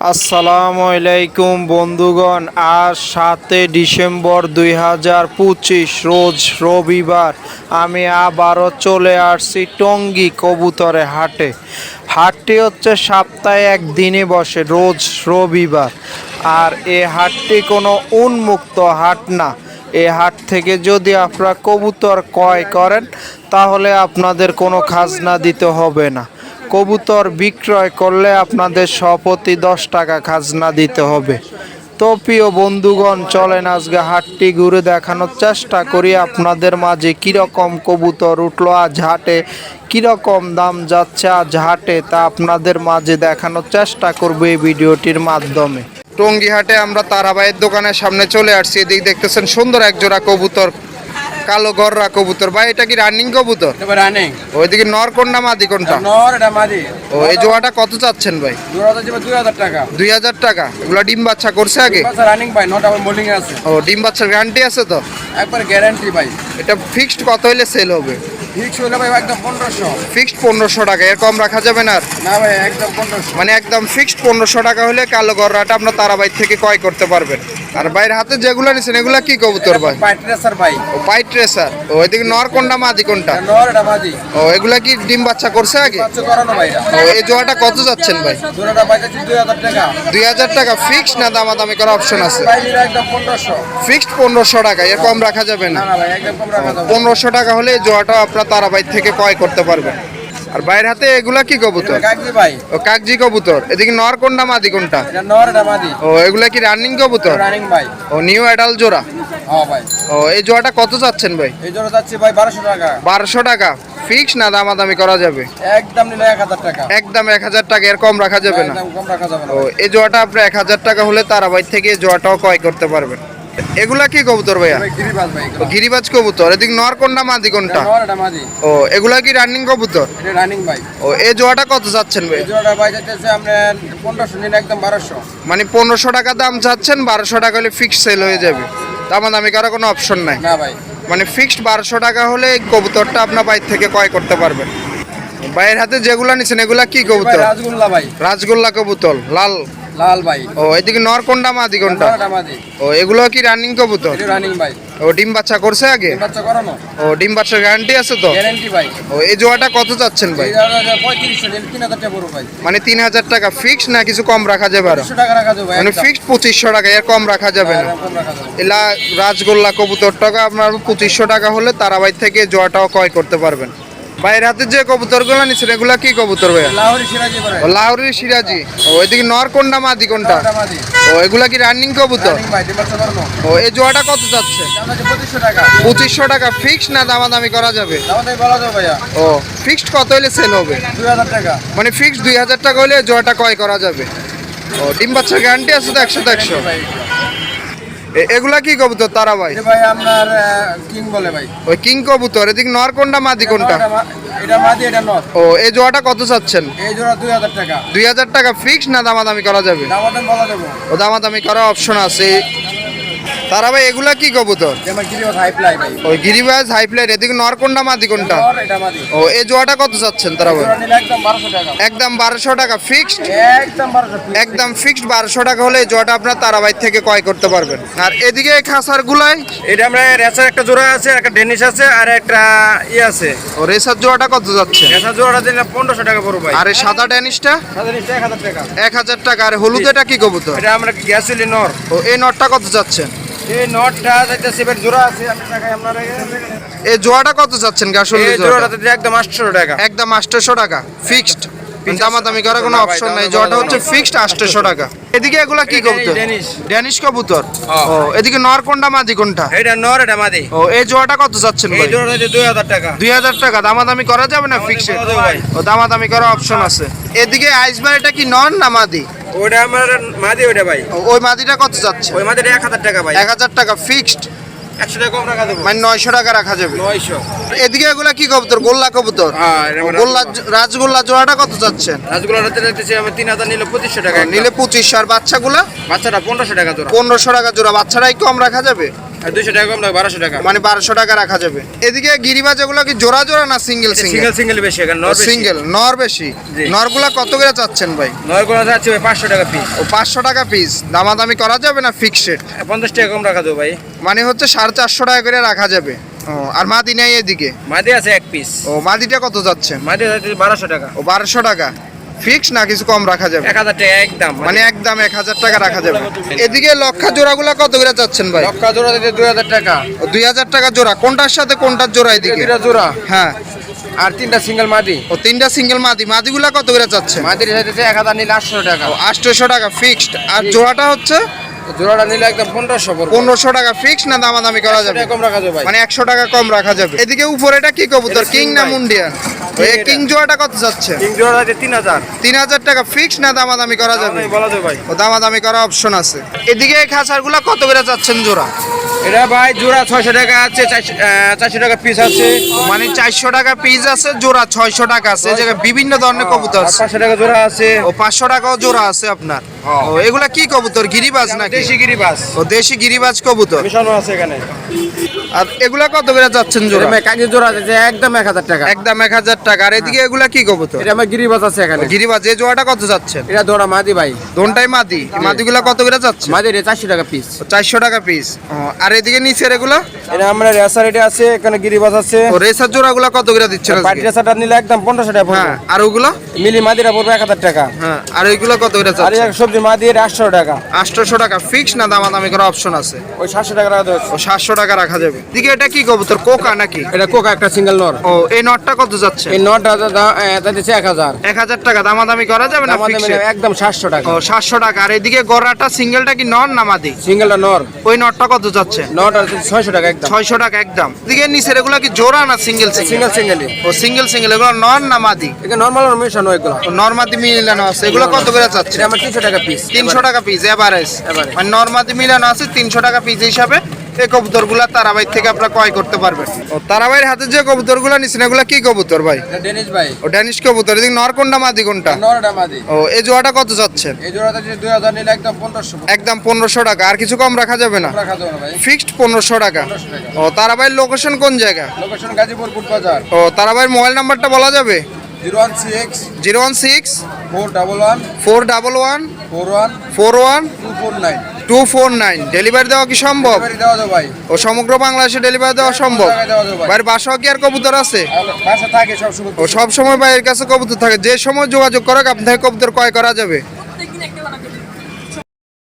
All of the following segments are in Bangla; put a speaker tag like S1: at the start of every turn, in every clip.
S1: আসসালামু আলাইকুম, বন্ধুগণ। আজ সাতে ডিসেম্বর দুই হাজার পঁচিশ, রোজ রবিবার আমি আবারও চলে আসছি টঙ্গী কবুতরে হাটে। হাটটি হচ্ছে সপ্তাহে একদিনে বসে, রোজ রবিবার। আর এ হাটটি কোনো উন্মুক্ত হাট না। এ হাট থেকে যদি আপনারা কবুতর ক্রয় করেন, তাহলে আপনাদের কোনো খাজনা দিতে হবে না। কবুতর বিক্রয় করলে আপনাদের সপতি দশ টাকা খাজনা দিতে হবে। তো প্রিয় বন্ধুগণ, চলেন আজকে হাটটি ঘুরে দেখানোর চেষ্টা করি আপনাদের মাঝে কীরকম কবুতর উঠল, আজ হাটে কীরকম দাম যাচ্ছে, আজ হাটে তা আপনাদের মাঝে দেখানোর চেষ্টা করব এই ভিডিওটির মাধ্যমে। টঙ্গি হাটে আমরা তারাবাইয়ের দোকানের সামনে চলে আসছি, এদিক দেখতেছেন সুন্দর একজোড়া কবুতর। কালো গররা কবুতর। ভাই এটা কি রানিং কবুতর?
S2: রানিং
S1: ওইদিকে নর কোনটা মাদি কোনটা?
S2: নর এটা মাদি।
S1: ও এই জোড়াটা কত চাচ্ছেন ভাই?
S2: হাজার টাকা।
S1: দুই হাজার টাকা। এগুলো ডিম বাচ্চা করছে আগে?
S2: রানিং ভাই নটা মোল্ডিং আছে।
S1: ও ডিম বাচ্চার গ্যারান্টি আছে তো?
S2: একবার গ্যারান্টি ভাই।
S1: এটা ফিক্সড কত হইলে সেল হবে?
S2: ফিক্স ভাই একদম পনেরোশো।
S1: ফিক্সড পনেরোশো টাকা এর কম রাখা যাবে না
S2: না ভাই একদম পনেরোশো।
S1: মানে একদম ফিক্সড পনেরোশো টাকা হলে কালো গররাটা আপনার তারাবাই থেকে ক্রয় করতে পারবেন। আর বাইরের হাতে যেগুলো নিছেন এগুলা কি কবুতর ভাই? ও পাইট রেসার। ও ওইদিকে নর কোনটা মাদি কোনটা?
S2: নর এটা মাদি
S1: ও এগুলা কি ডিম বাচ্চা করছে আগে?
S2: বাচ্চা করানো ভাই
S1: ও এই জোড়াটা কত যাচ্ছেন ভাই?
S2: জোড়াটা ভাই যাচ্ছে দুই হাজার টাকা।
S1: দুই হাজার টাকা ফিক্সড না দামাদামি করার অপশন আছে?
S2: ভাই একদম
S1: ফিক্সড পনেরোশো টাকা এর কম রাখা যাবে না।
S2: না না ভাই একদম কম রাখা যাবে
S1: পনেরোশো টাকা হলে জোয়াটাও আপনার তারাবাই থেকে ক্রয় করতে পারবেন। আর বাইরের হাতে এগুলা কি কবুতর?
S2: কাকজি ভাই।
S1: ও কাকজি কবুতর। এদিকে নর কোনটা মাদি কোনটা?
S2: এটা নর এটা মাদি।
S1: ও এগুলা কি রানিং কবুতর?
S2: রানিং ভাই।
S1: ও নিউ অ্যাডাল জোড়া?
S2: হ্যাঁ ভাই।
S1: ও এই জোড়াটা কত চাচ্ছেন ভাই?
S2: এই জোড়া যাচ্ছে ভাই বারোশো টাকা।
S1: বারোশো টাকা। ফিক্স না দামাদামি করা যাবে?
S2: একদম নিলে এক হাজার টাকা।
S1: একদম এক হাজার টাকা এর কম রাখা যাবে না।
S2: একদম কম রাখা যাবে না
S1: ও এই জোড়াটা আপনি এক হাজার টাকা হলে তারাবাই থেকে এই জোড়াটাও ক্রয় করতে পারবেন। এগুলা কি কবুতর ভাইয়া?
S2: গিরিবাজ ভাই
S1: গিরিবাজ কবুতর এদিক নর কোনটা মাদি কোনটা ও এগুলা কি রানিং কবুতর?
S2: রানিং ভাই।
S1: ও এই জোড়াটা কত চাচ্ছেন ভাই?
S2: জোড়াটা ভাই আপনার পনেরোশো নিন একদম বারোশো।
S1: মানে পনেরোশো টাকা দাম চাচ্ছেন বারোশো টাকা হলে ফিক্সড সেল হয়ে যাবে। তার আমি কারও কোনো অপশন নাই।
S2: না ভাই।
S1: মানে ফিক্সড বারোশো টাকা হলে এই কবুতরটা আপনার বাইর থেকে ক্রয় করতে পারবেন। বাইরের হাতে যেগুলা নিছেন এগুলা কি কবুতর?
S2: রাজগুল্লা ভাই।
S1: রাজগোল্লা কবুতর লাল।
S2: লাল ভাই।
S1: ও এদিকে নরকোন্ডা মাদি কোনটা? ও এগুলো কি রানিং কবুতর?
S2: রানিং ভাই।
S1: ও ডিম বাচ্চা করছে আগে?
S2: বাচ্চা করানো।
S1: ও ডিম বাচ্চার গ্যারান্টি আছে তো?
S2: গ্যারেন্টি ভাই।
S1: ও এই জোয়াটা কত চাচ্ছেন ভাই?
S2: এই জোড়াটা পঁয়ত্রিশশো নিন তিন হাজার টাকা পড়ো ভাই।
S1: মানে তিন হাজার টাকা ফিক্সড না কিছু কম রাখা যাবে আরও?
S2: দুশো টাকা রাখা যাবে
S1: মানে ফিক্সড পঁচিশশো টাকা এর কম রাখা যাবে না? এলা রাজগোল্লা কবুতর টাকা আপনার পঁচিশশো টাকা হলে তারাবাই থেকে জোয়াটাও ক্রয় করতে পারবেন। বাইরের হাতে যে কবুতরগুলো নিচ্ছেন এগুলা কি কবুতর ভাইয়া?
S2: লাহোরি সিরাজি
S1: ও এদিকে নর কোনটা মাদি কোনটা? ও এগুলা কি রানিং কবুতর?
S2: ভাই বাচ্চা
S1: ও এই জোয়াটা কত যাচ্ছে?
S2: পঁচিশশো টাকা।
S1: ফিক্সড না দামাদামি করা যাবে? ও ফিক্সড কত হলে সেল হবে? মানে ফিক্সড দুই হাজার টাকা হলে জোয়াটা ক্রয় করা যাবে। ও ডিম বাচ্চার গ্যারান্টি আছে তো একশো একশো?
S2: ভাই।
S1: এ- এগুলা কি কবুতর তারা ভাই?
S2: ভাই আপনার কিং বলে ভাই।
S1: ওই কিং কবুতর এদিকে নর কোনটা মাদি কোনটা?
S2: এটা মাদি এটা নর।
S1: ও এই জোয়াটা কত চাচ্ছেন?
S2: এই জোড়া দুই হাজার টাকা।
S1: দুই হাজার টাকা ফিক্সড না দামাদামি করা যাবে?
S2: দামাদামি বলা দেবো
S1: ও দামাদামি করার অপশন আছে। তারা ভাই এগুলা কি কবুতর? ওই গিরিবাজ হাই প্লেট এদিকে নর কোনটা মাদি কোনটা?
S2: এটা
S1: ও এই জোয়াটা কত চাচ্ছেন তারা ভাই?
S2: একদম বারোশো টাকা।
S1: একদম বারোশো টাকা ফিক্সড
S2: একদম
S1: একদম ফিক্সড বারোশো টাকা হলে এই জোয়াটা আপনার তারাবাই থেকে ক্রয় করতে পারবেন। আর এদিকে এই খাসার গুলাই?
S2: এটা আমরা রেসার একটা জোড়া আছে একটা ডেনিস আছে আর একটা ই আছে।
S1: ও রেসার জোয়াটা কত যাচ্ছে?
S2: রেসার জোড়াটা দিলে পনেরোশো টাকা পড়ো ভাই।
S1: আর এই সাদা
S2: নিচে এক হাজার টাকা।
S1: এক হাজার টাকা। আর হলুদেটা কি কবুতর?
S2: এটা আমরা গ্যাসিলি নর।
S1: ও এই নটটা কত যাচ্ছেন
S2: এই নটটা জোড়া আছে আমি দেখাই আপনার
S1: এই জোয়াটা কত গাছল
S2: এই জোড়াটা? একদম টাকা।
S1: একদম আটশোশো টাকা ফিক্সড দামাদামি করার কোনো অপশন নাই হচ্ছে ফিক্সড আটশোশো টাকা। এদিকে এগুলা কি কবুতর?
S2: ড্যানিশ।
S1: কবুতর। ও। এদিকে নর কোনটা মাদি কোনটা?
S2: এটা নর এটা মাদি।
S1: ও এই জোয়াটা কত যাচ্ছেন
S2: এই জোড়াটা টাকা।
S1: দামাদামি করা যাবে না ফিক্সড
S2: করা
S1: ও দামাদামি করার অপশন আছে। এদিকে আইসবার এটা কি নন না মাদি?
S2: ওটা আমার মাদি ওটা ভাই।
S1: ওই মাদিটা কত যাচ্ছে?
S2: ওই মাদিটা এক হাজার টাকা ভাই।
S1: এক হাজার টাকা ফিক্সড
S2: একশো টাকা কম রাখা যাবে
S1: মানে নয়শো টাকা রাখা যাবে।
S2: নয়শো।
S1: এদিকে এগুলা কি কবুতর? গোল্লা কবুতর?
S2: হ্যাঁ
S1: গোল্লা রাজগোল্লা জোড়াটা কত যাচ্ছেন
S2: আমি তিন হাজার নিলে পঁচিশশো টাকা
S1: নিলে পঁচিশশো। আর বাচ্চাগুলা?
S2: বাচ্চাটা পনেরোশো টাকা জোড়া।
S1: পনেরোশো টাকা জোড়া। বাচ্চারাই কম রাখা যাবে?
S2: আর দুইশো টাকা কম লাগবে বারোশো টাকা।
S1: মানে বারোশো টাকা রাখা যাবে। এদিকে গিরিবাজ এগুলো কি জোড়া জোড়া না সিঙ্গেল সিঙ্গেল
S2: সিঙ্গেল সিঙ্গেল বেশি এখানে নর বেশি।
S1: সিঙ্গেল নর বেশি। নরগুলা কত করে চাচ্ছেন ভাই?
S2: করে যাচ্ছে ভাই পাঁচশো টাকা পিস
S1: ও পাঁচশো টাকা পিস দামাদামি করা যাবে না ফিক্সড
S2: পঞ্চাশ টাকা কম রাখা দেবো ভাই।
S1: মানে হচ্ছে সাড়ে চারশো টাকা করে রাখা যাবে। আর মাদি নাই এদিকে?
S2: মাদি আছে এক পিস
S1: ও মাদিটা কত যাচ্ছেন
S2: মাদি যাচ্ছে বারোশো টাকা।
S1: ও বারোশো টাকা। ফিক্স না কিছু কম রাখা যাবে?
S2: এক হাজার টাকা একদম।
S1: মানে একদম এক হাজার টাকা রাখা যাবে। এদিকে লক্ষা জোড়াগুলা কত করে চাচ্ছেন ভাই?
S2: লক্কা জোড়া দিতে দুই হাজার টাকা।
S1: দুই হাজার টাকা জোড়া। কোনটার সাথে কোনটার জোড়া এদিকে?
S2: দুইটা জোড়া।
S1: হ্যাঁ।
S2: আর তিনটা সিঙ্গেল মাদি।
S1: ও তিনটা সিঙ্গেল মাদি। মাদিগুলা কত করে চাচ্ছেন
S2: মাদির সাথে এক হাজার নিলে আটশো টাকা।
S1: আটশোশো টাকা ফিক্সড। আর জোড়াটা হচ্ছে?
S2: জোড়াটা নিলে একদম পনেরোশো
S1: পনেরোশো টাকা ফিক্স না দামাদামি করা যাবে?
S2: কম রাখা যাবে
S1: মানে একশো টাকা কম রাখা যাবে। এদিকে উপরে এটা কি কবুতর? কিং না
S2: ভাই।
S1: কিং জোড়াটা কত যাচ্ছে?
S2: তিন জোড়া আছে তিন হাজার।
S1: তিন হাজার টাকা ফিক্স না দামাদামি করা যাবে?
S2: বলা যাবে ভাই।
S1: ও দামাদামি করা অপশন আছে। এদিকে এই খাঁচারগুলা কত করে চাচ্ছেন জোড়া?
S2: এটা ভাই জোড়া ছয়শো টাকা আছে চারশো টাকা পিস আছে।
S1: মানে চারশো টাকা পিস আছে জোড়া ছয়শো টাকা আছে। এই বিভিন্ন ধরনের কবুতর আছে।
S2: পাঁচশো টাকা জোড়া আছে।
S1: ও পাঁচশো টাকাও জোড়া আছে আপনার। ও এগুলা কি কবুতর? গিরিবাজ নাকি?
S2: দেশি গিরি বাস
S1: ও দেশি গিরিবাজ কবুতর।
S2: মিশানো আছে এখানে।
S1: আর এগুলা কত করে যাচ্ছেন জোড়া?
S2: কাগজ জোড়া আছে একদম এক হাজার টাকা।
S1: একদম এক হাজার টাকা। আর এদিকে এগুলা কি কবুতর?
S2: এটা আমার গিরিবাস আছে এখানে।
S1: গিরিবাজ এই জোড়াটা কত যাচ্ছেন?
S2: এটা ধরা মাদি ভাই।
S1: দোনটাই মাদি। মাদিগুলা কত করে যাচ্ছে?
S2: মাদি রে চারশো টাকা পিস
S1: চারশো টাকা পিস আর এদিকে নিচের এগুলা?
S2: এটা আমরা রেসার এটা আছে এখানে গিরিবাস আছে।
S1: ও রেসার জোড়াগুলা কত করে দিচ্ছেন?
S2: পাটি রেসারটা নিলে একদম পনেরোশো টাকা
S1: হ্যাঁ
S2: পড়বে
S1: আর ওগুলো?
S2: মিলি মাদিরা পড়বে এক হাজার টাকা।
S1: হ্যাঁ আর ওইগুলো কত করে
S2: আর
S1: যাচ্ছে?
S2: এক সবজি মাদি এটা আটশো টাকা।
S1: আটশোশো টাকা। ফিক্স না দামাদামি করা অপশন আছে?
S2: ওই সাতশো টাকা রাখা
S1: ও সাতশো টাকা রাখা যাবে। দিকে এটা কি কবুতর? কোকা নাকি?
S2: এটা কোকা একটা সিঙ্গেল নর।
S1: ও এই নটটা কত যাচ্ছে?
S2: এই নটা দিচ্ছে এক হাজার।
S1: এক হাজার টাকা দামাদামি করা যাবে না
S2: একদম সাতশো টাকা।
S1: ও সাতশো টাকা। আর এদিকে গড়াটা সিঙ্গেলটা কি নন না মাদি?
S2: সিঙ্গেলটা নর।
S1: ওই নটটা কত যাচ্ছে?
S2: নটা ছয়শো টাকা একদম।
S1: ছয়শো টাকা একদম। দিকে নিচের এগুলো কি জোড়া না সিঙ্গেল সিঙ্গেল
S2: সিঙ্গেল
S1: ও সিঙ্গেল সিঙ্গেল এগুলো নন না মাদি?
S2: এখানে নর্মাল মিশানো এগুলো।
S1: নর্মাদি মিলানো আছে। এগুলো কত করে যাচ্ছে?
S2: এটা আমার তিনশো টাকা পিস
S1: তিনশো টাকা পিস এভারেজ। মানে নর্মাদি মিলানো আছে তিনশো টাকা পিস হিসাবে। এই কবুতরগুলা তারাবাই থেকে আপনারা ক্রয় করতে পারবেন। ও তারাবাইয়ের হাতে যে কবুতরগুলো নিচ্ছেন এগুলো কি কবুতর ভাই?
S2: ডেনিস ভাই।
S1: ও ড্যানিশ কবুতর। এদিকে নর কোনটা মাদি কোনটা?
S2: নরটা মাদি।
S1: ও এই জোয়াটা কত যাচ্ছেন?
S2: এই জোড়াটা যদি নিলে একদম পনেরোশো।
S1: একদম টাকা। আর কিছু কম রাখা যাবে না?
S2: রাখা যাবে না ভাই।
S1: ফিক্সড পনেরোশো টাকা। ও তারাবাইয়ের লোকেশন কোন জায়গা?
S2: লোকেশন গাজীপুর বাজার।
S1: ও তারাবাইয়ের মোবাইল নাম্বারটা বলা যাবে?
S2: Zero one six
S1: zero one six
S2: four double one
S1: four double one
S2: four one
S1: four one
S2: two four nine.
S1: Two four nine delivery দেওয়া কি সম্ভব? ও সমগ্র বাংলাদেশে ডেলিভারি দেওয়া সম্ভব? ভাইয়ের বাসাও কি আর কবুতর আছে?
S2: আর বাসা থাকে সব সময়।
S1: ও সব সময় ভাইয়ের কাছে কবুতর থাকে। যে সময় যোগাযোগ করে আপনি থেকে কবুতর ক্রয় করা যাবে।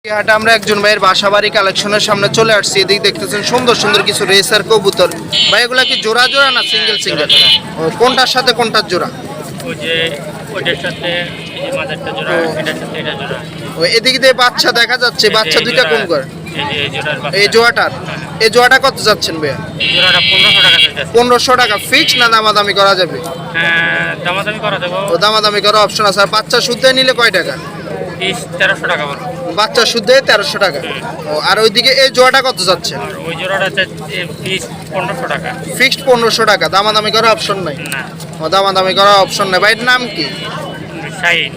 S1: হাটে আমরা একজন ভাইয়ের বাসা বাড়ি কালেকশনের সামনে চলে আসছি। এদিকে দেখতেছেন সুন্দর সুন্দর কিছু রেসার কবুতর। ভাই এগুলা কি জোড়া জোড়া না সিঙ্গেল সিঙ্গেল কোনটার সাথে কোনটার জোড়া?
S3: ওই সাথে এই যে মাদারটা জোড়া এটার সাথে এটা জোড়া।
S1: ও এদিকে দিয়ে বাচ্চা দেখা যাচ্ছে বাচ্চা
S3: এই
S1: দুইটা
S3: জোড়া-
S1: কোন করে
S3: এই যে এই জোড়ার বাচ্চা।
S1: এই জোড়াটার? এই জোড়াটা কত যাচ্ছেন ভাইয়া?
S3: এই জোড়াটা পনেরোশো টাকা চাইতেছে
S1: পনেরোশো টাকা ফিক্স না দামাদামি করা যাবে?
S3: হ্যাঁ দামাদামি করা দেবো
S1: ও দামাদামি করা অপশন আছে। আর বাচ্চা শুদ্ধ নিলে কয় টাকা?
S3: তিরিশ তেরোশো টাকা বলো।
S1: বাচ্চা শুদ্ধ তেরোশো টাকা। ও আর ওইদিকে এই জোড়াটা কত যাচ্ছে?
S3: আর ওই জোড়াটা চাইছে পনেরোশো টাকা।
S1: ফিক্সড পনেরোশো টাকা দামাদামি করার অপশন নাই।
S3: না।
S1: দামাদামি করার অপশন নেই। ভাইয়ের নাম কি?
S3: শাইন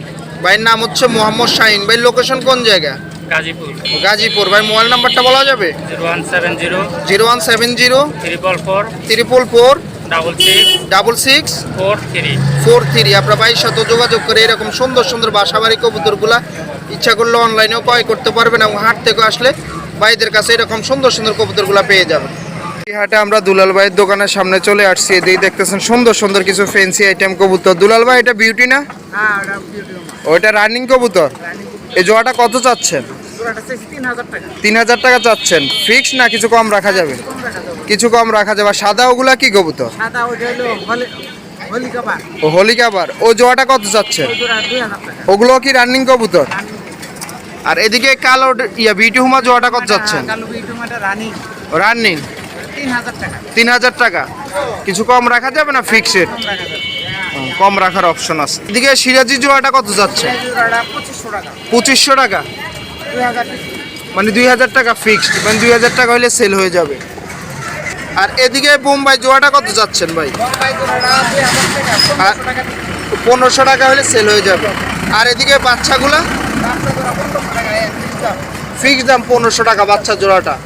S1: ভাইয়ের নাম হচ্ছে মোহাম্মদ শাহিন। ভাই লোকেশন কোন জায়গা?
S3: গাজীপুর।
S1: গাজীপুর। ভাই মোবাইল নাম্বারটা বলা যাবে?
S3: Zero one seven zero
S1: zero one seven zero
S3: triple four
S1: triple four
S3: double six
S1: double six
S3: four three
S1: four three আপনার ভাইয়ের সাথে যোগাযোগ করে এরকম সুন্দর সুন্দর বাসাবাড়ি কবুতরগুলা ইচ্ছা করলে অনলাইনেও ক্রয় করতে পারবেন এবং হাট থেকে আসলে ভাইদের কাছে এরকম সুন্দর সুন্দর কবুতরগুলা পেয়ে যাবেন। হাটে আমরা দুলাল ভাইয়ের দোকানের সামনে চলে আসছি। এদিকে দেখতেছেন সুন্দর সুন্দর কিছু ফ্যান্সি আইটেম কবুতর। দুলাল ভাই এটা বিউটি না? ওইটা রানিং কবুতর? এই জোয়াটা কত চাচ্ছেন? তিন হাজার টাকা। চাচ্ছেন। ফিক্স না কিছু কম রাখা যাবে? কিছু কম রাখা যাবে। সাদা ওগুলা কি কবুতর? ও হোলি কাবার ও জোয়াটা কত চাচ্ছেন? ওগুলো কি রানিং কবুতর? আর এদিকে কালো ইয়া বিউটি হুমা জোয়াটা কত যাচ্ছেন
S4: টমাটো রানি
S1: রানিং
S4: তিন হাজার টাকা?
S1: কিছু কম রাখা যাবে না ফিক্সড
S4: কম
S1: কম রাখার অপশন আছে। এদিকে সিরাজি জোয়াটা কত যাচ্ছে?
S4: পঁচিশশো টাকা।
S1: মানে দুই হাজার টাকা। ফিক্সড মানে দুই হাজার টাকা হলে সেল হয়ে যাবে। আর এদিকে বোম্বাই জোয়াটা কত যাচ্ছেন ভাই? আর-
S4: পনেরোশো টাকা
S1: হলে সেল হয়ে যাবে। আর এদিকে বাচ্চাগুলা? ফিক্স দাম পনেরোশো টাকা বাচ্চা জোড়াটা।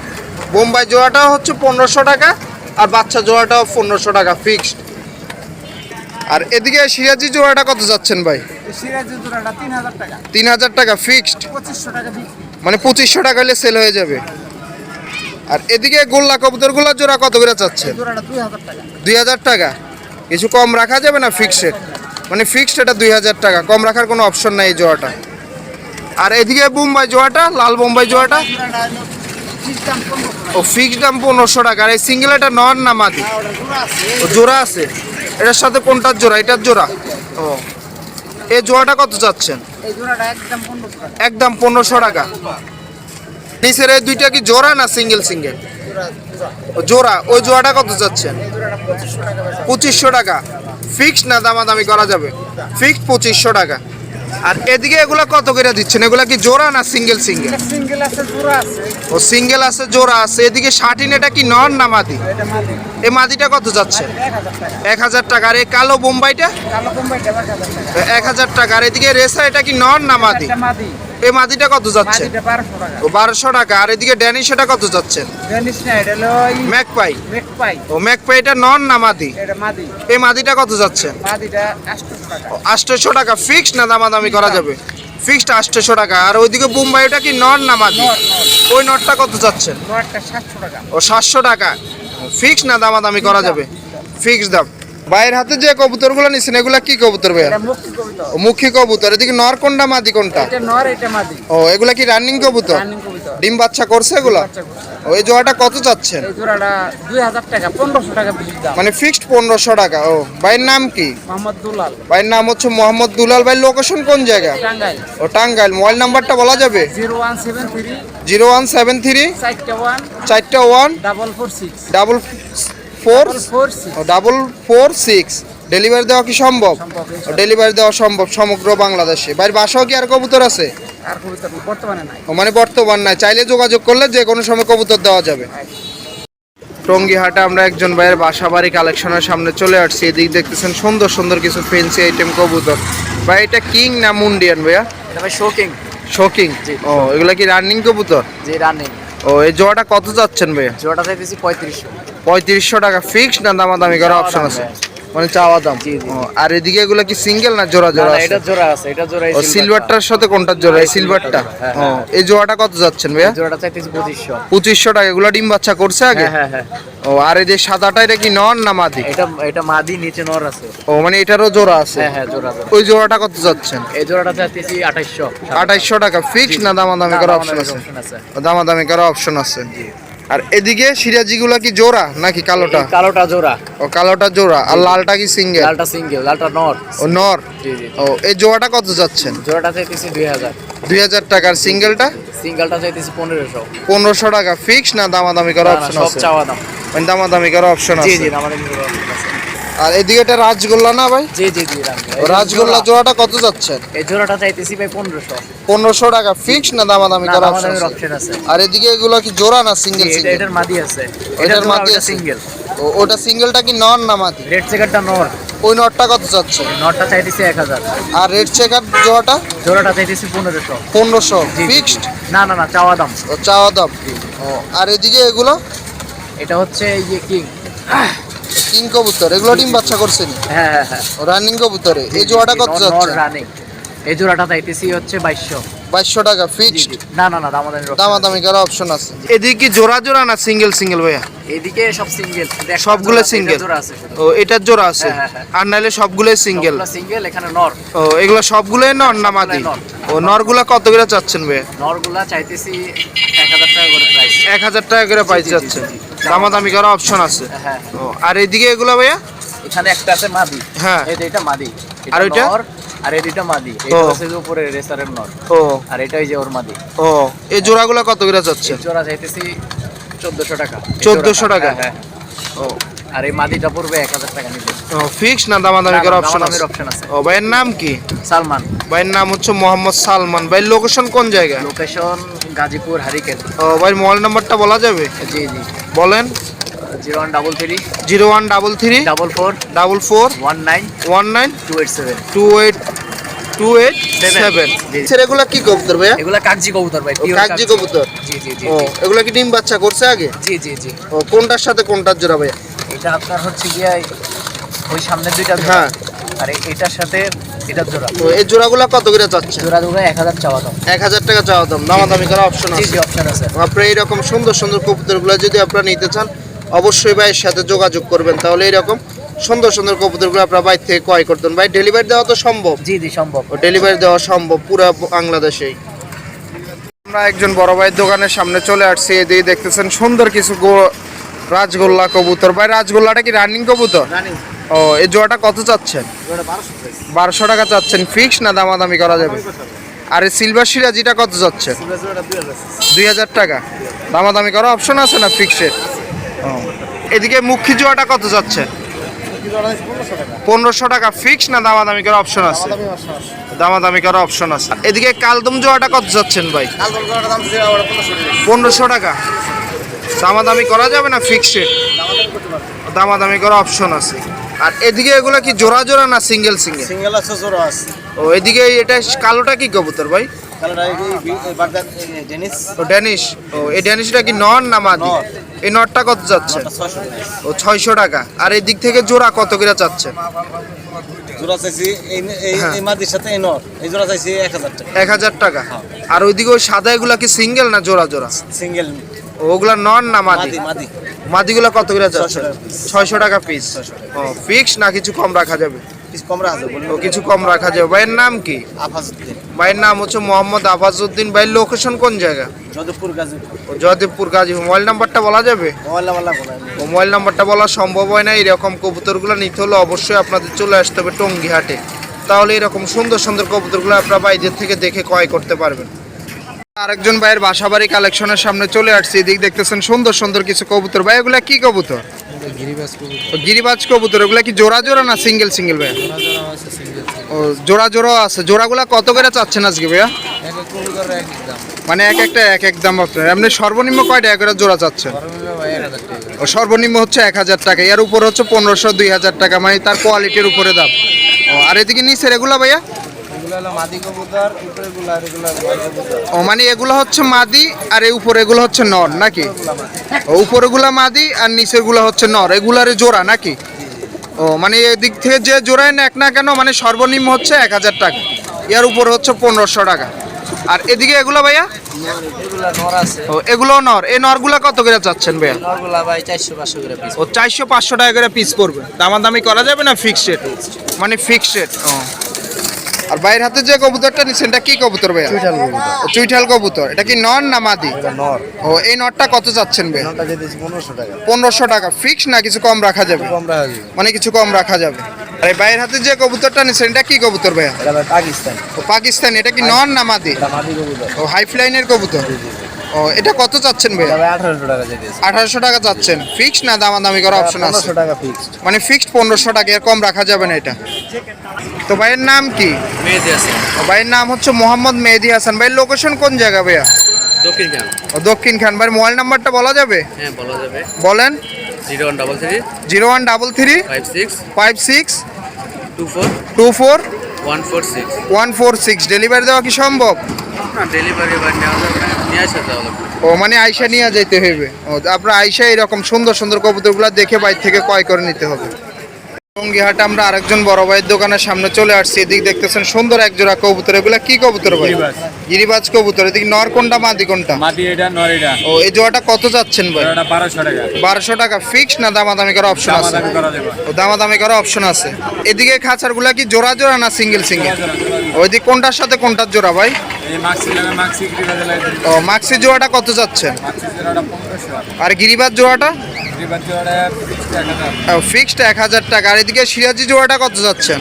S1: বোম্বাই জোড়াটাও হচ্ছে পনেরোশো টাকা আর বাচ্চা জোড়াটাও পনেরোশো টাকা ফিক্সড আর এদিকে সিরাজি জোড়াটা কত যাচ্ছেন ভাই?
S4: তিন হাজার টাকা।
S1: ফিক্সড মানে পঁচিশশো টাকা হলে সেল হয়ে যাবে। আর এদিকে গোল্লা কবুতরগুলোর জোড়া কত করে
S4: জোড়াটা দুই হাজার টাকা।
S1: কিছু কম রাখা যাবে না ফিক্সড মানে ফিক্সড এটা দুই হাজার টাকা। কম রাখার কোনো অপশন নাই এই জোড়াটা। আর এদিকে বোম্বাই জোয়াটা লাল বোম্বাই জোড়াটা। ও ফিক্সড দাম পনেরোশো টাকা। আর এই সিঙ্গেল এটা নন না মাদি? ও জোড়া আছে। এটার সাথে কোনটার জোড়া? এটার জোড়া? ও। এই জোড়াটা কত চাচ্ছেন?
S4: এই জোড়াটা একদম পনেরোশো টাকা।
S1: একদম পনেরোশো টাকা। নিচের এই দুইটা কি জোড়া না সিঙ্গেল সিঙ্গেল
S4: জোড়া
S1: ও জোড়া। ওই জোড়াটা কত চাচ্ছেন?
S4: এই জোড়াটা পঁচিশশো টাকা বেচা।
S1: পঁচিশশো টাকা। ফিক্সড না দামাদামি করা যাবে? ফিক্সড পঁচিশশো টাকা। আর এদিকে এগুলা কত করে দিচ্ছেন? এগুলা কি জোড়া না সিঙ্গেল সিঙ্গেল?
S4: সিঙ্গেল আছে জোড়া আছে।
S1: ও সিঙ্গেল আছে জোড়া আছে। এদিকে শার্টিন এটা কি নন না মাদি? এই মাদিটা কত যাচ্ছে?
S4: এক হাজার টাকা।
S1: আর এই
S4: কালো বোম্বাইটা? এক হাজার টাকা।
S1: আর এদিকে রেসা এটা কি নন না মাদি?
S4: এটা মাদি।
S1: এই মাদিটা কত যাচ্ছে? ও বারোশো টাকা। আর এদিকে ড্যানিশ এটা কত যাচ্ছে ম্যাকপাই।
S4: পাই
S1: ও ম্যাকপাই এটা নন না মাদি? এই মাদিটা কত যাচ্ছে? আটশোশো টাকা। ফিক্সড না দামাদামি করা যাবে? ফিক্সড আটশোশো টাকা। আর ওইদিকে বোম্বাই ওটা কি নন না মাদি? ওই নটটা কত
S4: টাকা।
S1: ও সাতশো টাকা। ফিক্স না দামাদামি করা যাবে? ফিক্স দাম। বাইরের হাতে যে কবুতর কবুতরগুলো নিছেন এগুলা কি কবুতর ভাইয়া? মুখী কবুতর। এদিকে নর কোনটা মাদি কোনটা?
S4: এটা নর এটা মাদি।
S1: ও এগুলা কি রানিং কবুতর? ডিম বাচ্চা করছে এগুলা?
S4: বাচ্চা করছে।
S1: ও এই জোড়াটা কত চাচ্ছেন?
S4: এই জোড়াটা দুই হাজার টাকা পনেরোশো টাকা বেশি দাম।
S1: মানে ফিক্সড পনেরোশো টাকা। ও ভাইয়ের নাম কি?
S4: মোহাম্মদ দুলাল।
S1: ভাইয়ের নাম হচ্ছে মোহাম্মদ দুলাল। ভাই লোকেশন কোন জায়গা?
S4: টাঙ্গাইল।
S1: ও টাঙ্গাইল। মোবাইল নাম্বারটা বলা যাবে?
S4: জিরো ওয়ান সেভেন থ্রি চারটা one double four six.
S1: Double four
S4: double four six
S1: delivery দেওয়া কি সম্ভব? ডেলিভারি দেওয়া সম্ভব সমগ্র বাংলাদেশে। বাইরের বাসাও কি আর কবুতর আছে? মানে বর্তমান নাই। চাইলে যোগাযোগ করলে যে কোনো সময় কবুতর দেওয়া যাবে। টঙ্গিহাটে আমরা একজন ভাইয়ের বাসা বাড়ি কালেকশনের সামনে চলে আসছি। এদিক দেখতেছেন সুন্দর সুন্দর কিছু ফেন্সি আইটেম কবুতর। ভাই এটা কিং না মুন্ডিয়ান ভাইয়া?
S5: ভাই শোকিং।
S1: শোকিং। ও এগুলা কি রানিং কবুতর?
S5: যে রানিং
S1: ও এই জোড়াটা কত যাচ্ছেন ভাইয়া?
S5: জোড়াটা চাইতেছি পঁয়ত্রিশশো।
S1: পঁয়ত্রিশশো টাকা ফিক্সড না দামাদামি করার অপশন আছে। মানে চাওয়া দাম? আর এদিকে এগুলো কি সিঙ্গেল না জোড়া জোড়া
S5: এটা জোড়া আছে এটা জোড়া
S1: ও সিলভারটার সাথে কোনটার জোড়া? এই সিলভারটা
S5: হ্যাঁ, হ্যাঁ।
S1: এই জোড়াটা কত যাচ্ছেন ভাইয়া?
S5: জোড়াটা চাইতেছি পঁচিশশো।
S1: পঁচিশশো টাকা এগুলো ডিম বাচ্চা করছে আগে?
S5: হ্যাঁ হ্যাঁ হ্যাঁ।
S1: ও আর এই যে সাদাটা এটা কি নন না মাদি?
S5: এটা এটা মাদি নিচে নর আছে।
S1: ও মানে এটারও জোড়া আছে?
S5: হ্যাঁ হ্যাঁ জোড়া জোড়া।
S1: ওই জোড়াটা কত যাচ্ছেন?
S5: এই জোড়াটা চাইতেছি আঠাইশশো।
S1: আঠাইশশো টাকা। ফিক্স না দামাদামি করার অপশন আছে?
S5: অপশন আছে।
S1: দামাদামি করার অপশন আছে। আর এদিকে সিরাজিগুলা কি জোড়া নাকি কালোটা?
S5: কালোটা জোড়া।
S1: ও কালোটা জোড়া। আর লালটা কি সিঙ্গেল?
S5: লালটা সিঙ্গেল লালটা নর।
S1: ও নর?
S5: জি জি।
S1: ও এই জোড়াটা কত যাচ্ছেন?
S5: জোড়াটা চাইতেছি দুই হাজার।
S1: দুই হাজার টাকার সিঙ্গেলটা?
S5: সিঙ্গেলটা চাইতেছি পনেরোশো।
S1: পনেরোশো টাকা ফিক্স না দামাদামি করার অপশন
S5: সব
S1: আছে?
S5: চাওয়া দাম।
S1: মানে দামাদামি করার অপশন আছে
S5: জি জি আমাদের নিজের অপশন আছে।
S1: আর এদিকে এটা রাজগোল্লা না ভাই?
S5: জি জি জি
S1: রাজগোল্লা। জোড়াটা কত যাচ্ছে
S5: এই জোড়াটা চাইতেছি ভাই পনেরোশো।
S1: পনেরোশো টাকা ফিক্স না দামাদামি অপশন আছে? আর এদিকে এগুলো কি জোড়া না সিঙ্গেল সিঙ্গেল
S5: এটার মাদি আছে।
S1: এটার মাদি?
S5: সিঙ্গেল
S1: ওটা সিঙ্গেলটা কি নন না মাদি?
S5: রেড চেকারটা নন
S1: ওই নটটা কত যাচ্ছে?
S5: নটটা চাইতেছি এক হাজার।
S1: আর রেড চেকার জোড়াটা?
S5: জোড়াটা চাইতেছি পনেরোশো।
S1: পনেরোশো। ফিক্সড
S5: না না না চাওয়া দাম।
S1: ও চাওয়া দাম। ও আর এদিকে এগুলো?
S5: এটা হচ্ছে ইয়ে কিং
S1: কিং কবুতর এগুলো ডিম বাচ্চা করছে নি?
S5: হ্যাঁ হ্যাঁ হ্যাঁ।
S1: রানিং কবুতরে। এই জোড়াটা কত যাচ্ছে?
S5: রানিং এই জোড়াটা চাইতেছি হচ্ছে বাইশশো।
S1: বাইশশো টাকা ফিক্সড
S5: না না না দামাদামি
S1: দামাদামি করার অপশন আছে। এদিকে জোড়া জোড়া না সিঙ্গেল সিঙ্গেল ভাইয়া?
S5: এদিকে সব সিঙ্গেল
S1: সবগুলো single?
S5: জোড়া আছে
S1: ও এটার জোড়া আছে?
S5: হ্যাঁ, হ্যাঁ,
S1: আর নাহলে সবগুলোই সিঙ্গেল
S5: সিঙ্গেল এখানে নর।
S1: ও এগুলো সবগুলোই নর না মাদি?
S5: নর।
S1: ও নরগুলা কত করে চাচ্ছেন ভাইয়া?
S5: নরগুলা চাইতেছি এক হাজার টাকা করে প্রাইস
S1: এক হাজার টাকা করে
S5: জি, জি।
S1: দামাদামি করার অপশন আছে।
S5: হ্যাঁ
S1: আর এদিকে এগুলো ভাইয়া?
S5: এখানে একটা আছে মাদি।
S1: হ্যাঁ।
S5: এই এটা মাদি।
S1: আর ওইটা?
S5: আর এই দুইটা মাদি। এটা। হচ্ছে উপরে রেসারের নর।
S1: ও।
S5: আর এটা ওই যে ওর মাদি।
S1: ও এই জোড়াগুলো কত করে
S5: এই জোড়া চাইতেছি চোদ্দশো টাকা। এই
S1: 1400 টাকা?
S5: হ্যাঁ, হ্যাঁ।
S1: ও।
S5: আর এই মাদিটা পড়বে এক হাজার টাকা নিবে
S1: ও ফিক্স না দামাদামি করার অপশন আছে?
S5: অপশন আছে।
S1: ও ভাইয়ের নাম কি?
S5: সালমান।
S1: ভাইয়ের নাম হচ্ছে মোহাম্মদ সালমান। ভাই লোকেশন কোন জায়গা?
S5: Location Gazipur hurricane.
S1: ও ভাই মোবাইল নাম্বারটা বলা যাবে?
S5: জি জি।
S1: বলেন।
S5: Zero one double three.
S1: Zero one double three.
S5: Double four.
S1: Double four.
S5: One nine.
S1: One nine.
S5: Two eight seven.
S1: Two eight. Two eight seven. এগুলা কি কবুতর ভাইয়া?
S5: এগুলা কাগজি কবুতর ভাই
S1: কাগজি কবুতর?
S5: জি জি জি
S1: ও এগুলা কি ডিম বাচ্চা করছে আগে?
S5: জি জি জি।
S1: ও কোনটার সাথে কোনটার জোড়া ভাইয়া?
S5: এটা আপনার হচ্ছে গিয়ে ওই সামনের দুইটা
S1: হ্যাঁ।
S5: আর এটার সাথে এটার জোড়া।
S1: তো এই জোড়াগুলা কত করে চাচ্ছে
S5: জোড়া জোড়া এক হাজার চাওয়া দাম।
S1: এক হাজার টাকা চাওয়া দাম। দামাদামি করার অপশন আছে
S5: জি অপশন আছে।
S1: আপনারা এইরকম সুন্দর সুন্দর কবুতরগুলো যদি আপনারা নিতে চান অবশ্যই ভাইয়ের সাথে যোগাযোগ করবেন। তাহলে এইরকম সুন্দর সুন্দর কবুতরগুলো আপনারা বাইর থেকে ক্রয় করতেন ভাই ডেলিভারি দেওয়া তো সম্ভব?
S5: জি জি সম্ভব।
S1: ডেলিভারি দেওয়া সম্ভব পুরো বাংলাদেশেই। আমরা একজন বড় ভাইয়ের দোকানের সামনে চলে আসছি। এদিকে দেখতেছেন সুন্দর কিছু গো- রাজগোল্লা কবুতর। ভাই রাজগোল্লাটা কি রানিং কবুতর? ও এই জোড়াটা কত চাচ্ছেন? বারোশো টাকা চাচ্ছেন। ফিক্স না দামাদামি করা যাবে? আর এই সিলভার সিরাজিটা কত যাচ্ছে দুই হাজার টাকা। দামাদামি করা অপশন আছে না ফিক্সের এদিকে মুখী জোয়াটা কত যাচ্ছে পনেরোশো টাকা। ফিক্স না দামাদামি করা অপশন আছে? দামাদামি করা অপশন আছে। এদিকে কালদম জোয়াটা কত যাচ্ছেন ভাই? পনেরোশো টাকা। দামাদামি করা যাবে না ফিক্সড দামাদামি করা অপশন আছে। আর এদিকে এগুলো কি জোড়া জোড়া না সিঙ্গেল সিঙ্গেল
S2: সিঙ্গেল আছে জোড়া আছে।
S1: ও এদিকে এটা কালোটা কি কবুতর ভাই? ড্যানিশ ও এই ড্যানিশটা কি নর না মাদি? এই নরটা কত যাচ্ছে? ও ছয়শো টাকা। আর এই দিক থেকে জোড়া কত করে চাচ্ছে?
S2: জোড়া চাইছি এই এই
S1: হ্যাঁ।
S2: এই মাদির সাথে এই নর। এই জোড়া চাইছি এক হাজার টাকা।
S1: এক হাজার টাকা। আর ওইদিকে ওই সাদা এগুলা কি সিঙ্গেল না জোড়া জোড়া?
S2: সিঙ্গেল
S1: ওগুলা নর না মাদি?
S2: মাদি মাদি।
S1: কত করে যাচ্ছে
S2: 600 টাকা piece।
S1: ছয়শো টাকা পিস ও ফিক্স না কিছু কম রাখা যাবে?
S2: কিছু কম রাখা যাবে
S1: ভাইয়ের নাম কি? ভাইয়ের নাম হচ্ছে মোহাম্মদ আফাজউদ্দিন। ভাইয়ের লোকেশন কোন জায়গা? জয়দেবপুর গাজী মোবাইল নাম্বারটা বলা যাবে?
S2: মোবাইল
S1: নাম্বারটা বলা সম্ভব হয় না। এরকম কবুতরগুলো নিতে হলে অবশ্যই আপনাদের চলে আসতে হবে টঙ্গি হাটে তাহলে এরকম সুন্দর সুন্দর কবুতরগুলো আপনারা বাইরের থেকে দেখে ক্রয় করতে পারবেন। আরেকজন ভাইয়ের বাসাবাড়ি কালেকশনের সামনে চলে আসছি। এদিক দেখতেছেন সুন্দর সুন্দর কিছু কবুতর। ভাই এগুলা কি কবুতর? গিরিবাজ কবুতর। এগুলা কি জোড়া জোড়া না সিঙ্গেল সিঙ্গেল ভাই ও জোড়া জোড়া আছে। জোড়াগুলা কত করে চাচ্ছেন আজকে ভাইয়া? মানে এক একটা এক এক দাম আপনার এমনি সর্বনিম্ন কয়টা এক করে জোড়া চাচ্ছেন? ও সর্বনিম্ন হচ্ছে এক হাজার টাকা। এর উপর হচ্ছে পনেরোশো দুই হাজার টাকা। মানে তার কোয়ালিটির উপরে দাম। ও আর এদিকে নিচের এগুলা ভাইয়া? ও মানে এগুলো হচ্ছে মাদি আর এই উপরে এগুলো হচ্ছে নর নাকি? ও উপরেগুলা মাদি আর নিচেরগুলা হচ্ছে নর এগুলারে জোড়া নাকি? ও মানে এদিক থেকে যে জোড়ায় নেক না কেন মানে সর্বনিম্ন হচ্ছে এক হাজার টাকা। এর উপরে হচ্ছে পনেরোশো টাকা। আর এদিকে এগুলো ভাইয়া?
S5: এগুলা নর আছে।
S1: ও এগুলো নর। এই নরগুলা কত করে চাচ্ছেন ভাইয়া? ও চারশো পাঁচশো টাকা করে পিস পড়বে। দামাদামি করা যাবে না ফিক্সড মানে ফিক্সড ও। আর বাইরের হাতে যে কবুতরটা নিচ্ছেন এটা কি কবুতর ভাইয়া? চুইঠাল কবুতর। এটা কি নর না মাদি? ও এই নটটা কত চাচ্ছেন
S2: দিয়েছি পনেরোশো টাকা।
S1: ফিক্স না কিছু কম রাখা যাবে? মানে কিছু কম রাখা যাবে। আর বাইরের হাতে যে কবুতরটা নিচ্ছেন এটা কি কবুতর ভাইয়া?
S2: পাকিস্তান।
S1: পাকিস্তান। এটা কি নর না মাদি? ও হাইফ লাইনের কবুতর ও এটা কত চাচ্ছেন ভাইয়া?
S2: ভাই আঠারোশো টাকা দিয়েছি।
S1: আঠারোশো টাকা চাচ্ছেন। ফিক্স না দামাদামি করার অপশন আছে?
S2: টাকা ফিক্সড
S1: মানে ফিক্সড পনেরোশো টাকা এর কম রাখা যাবে না এটা। তো ভাইয়ের নাম কি?
S5: আছে
S1: ও ভাইয়ের নাম হচ্ছে মোহাম্মদ মেহেদি হাসান। ভাইয়ের লোকেশন কোন জায়গা ভাইয়া?
S5: দক্ষিণ গ্রাম
S1: ও দক্ষিণ খান। ভাইয়ের মোবাইল নাম্বারটা বলা যাবে?
S5: হ্যাঁ বলা যাবে।
S1: বলেন।
S5: Zero one double three.
S1: Zero one double three.
S5: Five six.
S1: Five six.
S5: Two four.
S1: Two four.
S5: One four six.
S1: One four six. Delivery দেওয়া কি সম্ভব? ও মানে আয়সা নিয়ে যেতে হবে ও, আপনার আয়সা এরকম সুন্দর সুন্দর কবুতরগুলো দেখে বাইর থেকে ক্রয় করে নিতে হবে। টঙ্গিহাটে আমরা আরেকজন বড় ভাইয়ের দোকানের সামনে চলে আসছি। এদিক দেখতেছেন সুন্দর এক জোড়া কবুতর। এগুলা কি কবুতর ভাই? গিরিবাজ। কবুতর। এদিক নর কোনটা মাদি কোনটা
S6: মাটি এটা নর এটা
S1: ও এই জোড়াটা কত যাচ্ছেন ভাই?
S6: এটা বারোশো টাকা।
S1: বারোশো টাকা ফিক্স না দামাদামি করার অপশন আছে?
S6: দামাদামি করা যাবে।
S1: ও দামাদামি করার অপশন আছে। এদিকে খাঁচারগুলা কি জোড়া জোড়া না সিঙ্গেল সিঙ্গেল ওইদিক কোনটার সাথে কোনটার জোড়া ভাই? ও মাক্সি জোড়াটা কত
S6: পনেরোশো।
S1: আর গিরিবাজ জোড়াটা?
S6: ফিক্সড
S1: ফিক্সড এক হাজার টাকা। আর এদিকে সিরাজি জোড়াটা কত যাচ্ছেন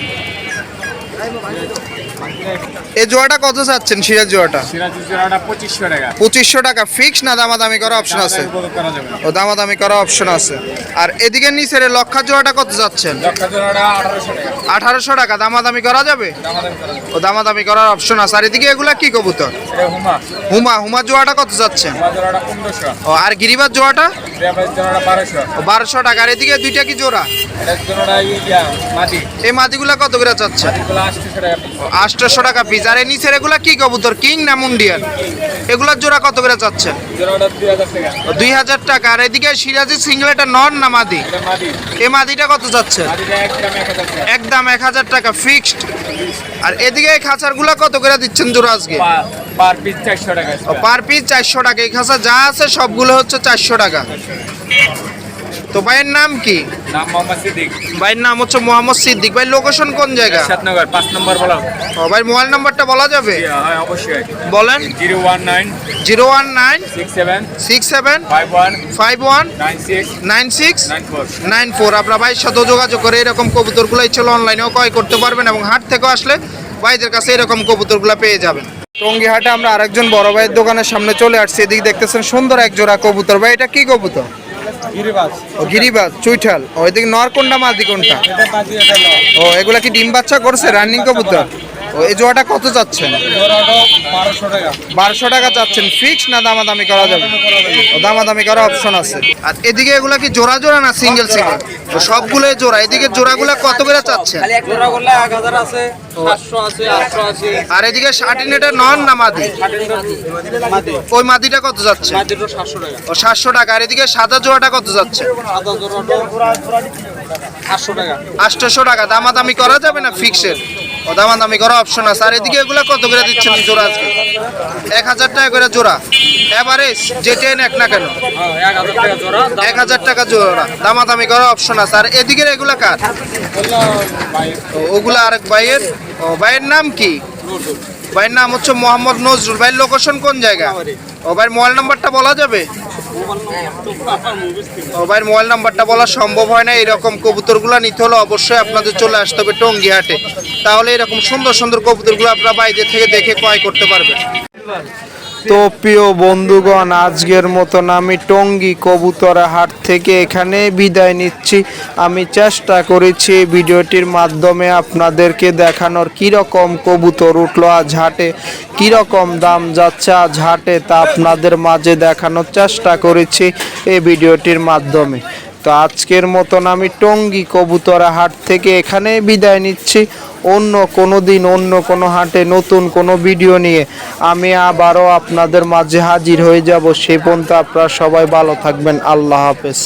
S1: এই জোড়াটা কত যাচ্ছেন সিরাজ জোড়াটা?
S6: পঁচিশশো টাকা।
S1: ফিক্স না দামাদামি করার অপশন আছে?
S6: করা
S1: ও দামাদামি করার অপশন আছে। আর এদিকে নিচের লক্ষা জোড়াটা কত যাচ্ছেন
S6: আঠারোশো টাকা।
S1: দামাদামি করা যাবে?
S6: করা
S1: ও দামাদামি করার অপশন আছে। আর এদিকে এগুলা কি কবুতর?
S6: হুমা।
S1: হুমা। জোড়াটা কত যাচ্ছেন ও আর গিরিবাজ জোড়াটা?
S6: বারোশো।
S1: টাকা। আর এদিকে দুইটা কি জোড়া? এই মাদিগুলা কত করে চাচ্ছেন?
S6: আটশোশো টাকা piece।
S1: টাকা পিস। আর এই নিচের এগুলা কি কবুতর? কিং না মুন্ডিয়ান এগুলার জোড়া কত করে চাচ্ছেন?
S6: দুই হাজার টাকা।
S1: আর এদিকে সিরাজি সিঙ্গেল এটা নন না মাদি? এ মাদিটা কত চাচ্ছে
S6: একদম এক হাজার টাকা।
S1: একদম এক হাজার টাকা ফিক্সড। আর এদিকে এই খাঁচারগুলা কত করে দিচ্ছেন জোড়া আজকে?
S6: পার পিস চারশো টাকা
S1: পার পিস চারশো টাকা। এই খাঁচা যা আছে সবগুলো হচ্ছে চারশো টাকা। তো ভাইয়ের নাম কি?
S6: নাম মোহাম্মদ সিদ্দিক।
S1: ভাইয়ের নাম হচ্ছে মোহাম্মদ সিদ্দিক। ভাই লোকেশন কোন জায়গা?
S6: সাতনগর পাঁচ নম্বর বলো
S1: ও ভাই মোবাইল নাম্বারটা বলা যাবে?
S6: হ্যাঁ অবশ্যই।
S1: বলেন।
S6: Zero one nine
S1: zero one nine
S6: six seven
S1: six seven
S6: five one
S1: five one
S6: nine six
S1: nine six
S6: nine four.
S1: আপনার ভাইয়ের সাথে যোগাযোগ করে এরকম কবুতরগুলো ইচ্ছিল অনলাইনেও ক্রয় করতে পারবেন এবং হাট থেকেও আসলে ভাইদের কাছে এরকম কবুতরগুলো পেয়ে যাবেন। টঙ্গি হাটে আমরা আরেকজন বড় ভাইয়ের দোকানের সামনে চলে আসছি। এদিকে দেখতেছেন সুন্দর এক জোড়া কবুতর। ভাই এটা কি কবুতর? ও গিরিবাজ চুইঠাল ও এদিকে নর কোনটা মাদি কোনটা? ও এগুলা কি ডিম বাচ্চা করছে রানিং কবুতর? এই জোড়াটা কত চাচ্ছেন?
S4: বারোশো টাকা।
S1: চাচ্ছেন। ফিক্স না দামাদামি করা যাবে? দামাদামি করার অপশন আছে। আর এদিকে এগুলা কি জোড়া জোড়া না সিঙ্গেল সিঙ্গেল? তো সবগুলো জোড়া। এদিকে জোড়াগুলা কত করে চাচ্ছেন? আর এদিকে শার্টিনেটের নন না মাদি? ওই মাদিটা কত যাচ্ছে
S4: সাতশো টাকা।
S1: ও সাতশো টাকা। আর এদিকে সাদা জোড়াটা কত যাচ্ছে
S4: আটশো টাকা।
S1: দামাদামি করা যাবে না ফিক্সের? দামাদামি করা অপশন আছে। আর এদিকে এগুলা কত করে দিচ্ছেন জোড়া আজকে? এক হাজার টাকা করে জোড়া। এভারেজ যেটাই নেক না কেন?
S4: এক হাজার টাকা জোড়া।
S1: এক দামাদামি করার অপশন আছে। আর এদিকের এগুলা কার? ওগুলা আরেক ভাইয়ের। ও, ভাইয়ের নাম কি? ভাইয়ের নাম হচ্ছে মোহাম্মদ নজরুল। ভাইয়ের লোকেশন কোন জায়গা? ও, ভাইয়ের মোবাইল নাম্বারটা বলা যাবে? ভাইয়ের মোবাইল নাম্বারটা বলা সম্ভব হয় না, এরকম কবুতরগুলো নিতে হলে অবশ্যই আপনাদের চলে আসতে হবে টঙ্গিহাটে। তাহলে এরকম সুন্দর সুন্দর কবুতরগুলো আপনারা বাইরে থেকে দেখে ক্রয় করতে পারবেন। তো প্রিয় বন্ধুগণ, আজকের মতন আমি টঙ্গী কবুতরা হাট থেকে এখানে বিদায় নিচ্ছি। আমি চেষ্টা করেছি ভিডিওটির মাধ্যমে আপনাদেরকে দেখানোর কীরকম কবুতর উঠল আজ হাটে, কীরকম দাম যাচ্ছে আজ হাটে তা আপনাদের মাঝে দেখানোর চেষ্টা করেছি এই ভিডিওটির মাধ্যমে। তো আজকের মতন আমি টঙ্গী কবুতরা হাট থেকে এখানে বিদায় নিচ্ছি। অন্য কোনো দিন, অন্য কোনো হাটে নতুন কোনো ভিডিও নিয়ে আমি আবারও আপনাদের মাঝে হাজির হয়ে যাব। সে পর্যন্ত আপনারা সবাই ভালো থাকবেন। আল্লাহ হাফেজ।